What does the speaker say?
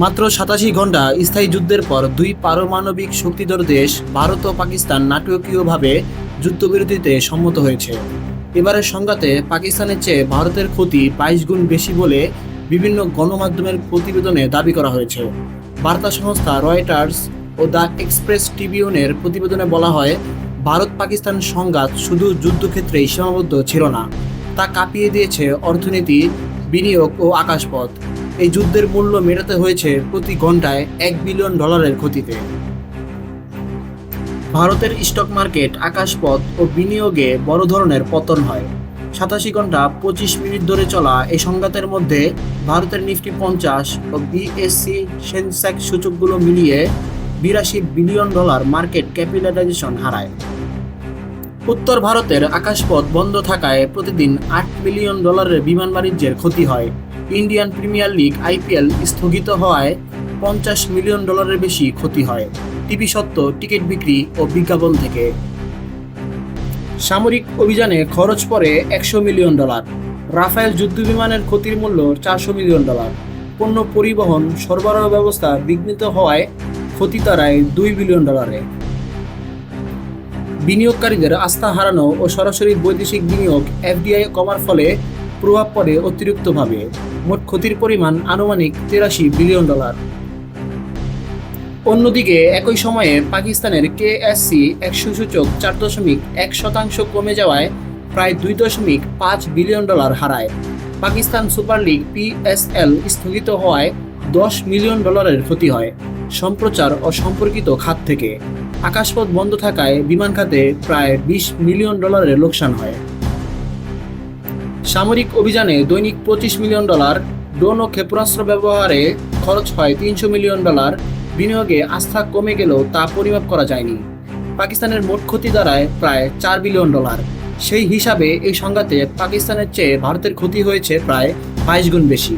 মাত্র সাতাশি ঘণ্টা স্থায়ী যুদ্ধের পর দুই পারমাণবিক শক্তিধর দেশ, ভারত ও পাকিস্তান নাটকীয়ভাবে যুদ্ধবিরতিতে সম্মত হয়েছে। এবারের সংঘাতে পাকিস্তানের চেয়ে ভারতের ক্ষতি বাইশ গুণ বেশি বলে বিভিন্ন গণমাধ্যমের প্রতিবেদনে দাবি করা হয়েছে। বার্তা সংস্থা রয়টার্স ও দ্য এক্সপ্রেস ট্রিবিউনের প্রতিবেদনে বলা হয় ভারত পাকিস্তান সংঘাত শুধু যুদ্ধক্ষেত্রেই সীমাবদ্ধ ছিল না, তা কাঁপিয়ে দিয়েছে অর্থনীতি, বিনিয়োগ ও আকাশপথ। এই যুদ্ধের মূল্য মেটাতে হয়েছে প্রতি ঘন্টায় এক বিলিয়ন ডলারের ক্ষতিতে। ভারতের স্টক মার্কেট, আকাশপথ ও বিনিয়োগে বড় ধরনের পতন হয়। সাতাশি ঘণ্টা পঁচিশ মিনিট ধরে চলা এই সংঘাতের মধ্যে ভারতের নিফটি পঞ্চাশ ও বিএসসি সেন্সেক্স সূচকগুলো মিলিয়ে বিরাশি বিলিয়ন ডলার মার্কেট ক্যাপিটালাইজেশন হারায়। উত্তর ভারতের আকাশপথ বন্ধ থাকায় প্রতিদিন আট মিলিয়ন ডলারের বিমান বাণিজ্যের ক্ষতি হয়। ইন্ডিয়ান প্রিমিয়ার লিগ আইপিএল স্থগিত হওয়ায় পঞ্চাশ মিলিয়ন ডলারের বেশি ক্ষতি হয় টিভি সত্ত্ব, টিকিট বিক্রি ও বিজ্ঞাপন থেকে। সামরিক অভিযানে খরচ পড়ে একশো মিলিয়ন ডলার। রাফায়েল যুদ্ধবিমানের ক্ষতির মূল্য চারশো মিলিয়ন ডলার। পণ্য পরিবহন সরবরাহ ব্যবস্থা বিঘ্নিত হওয়ায় ক্ষতি তারায় দুই বিলিয়ন ডলারে। বিনিয়োগকারীদের আস্থা হারানো ও সরাসরি বৈদেশিক বিনিয়োগ, এফডিআই কমার ফলে প্রভাব পড়ে অতিরিক্তভাবে। মোট ক্ষতির পরিমাণ আনুমানিক তিরাশি বিলিয়ন ডলার। অন্যদিকে, একই সময়ে পাকিস্তানের কেএসসি একশো সূচক চার দশমিক এক শতাংশ কমে যাওয়ায় প্রায় দুই দশমিক পাঁচ বিলিয়ন ডলার হারায়। পাকিস্তান সুপার লিগ পিএসএল স্থগিত হওয়ায় দশ মিলিয়ন ডলারের ক্ষতি হয় সম্প্রচার ও সম্পর্কিত খাত থেকে। আকাশপথ বন্ধ থাকায় বিমান খাতে প্রায় বিশ মিলিয়ন ডলারের লোকসান হয়। সামরিক অভিযানে দৈনিক পঁচিশ মিলিয়ন ডলার, ড্রোন ও ক্ষেপণাস্ত্র ব্যবহারে খরচ হয় তিনশো মিলিয়ন ডলার, বিনিয়োগে আস্থা কমে গেলেও তা পরিমাপ করা যায়নি। পাকিস্তানের মোট ক্ষতি দাঁড়ায় প্রায় চার বিলিয়ন ডলার। সেই হিসাবে এই সংঘাতে পাকিস্তানের চেয়ে ভারতের ক্ষতি হয়েছে প্রায় বাইশ গুণ বেশি।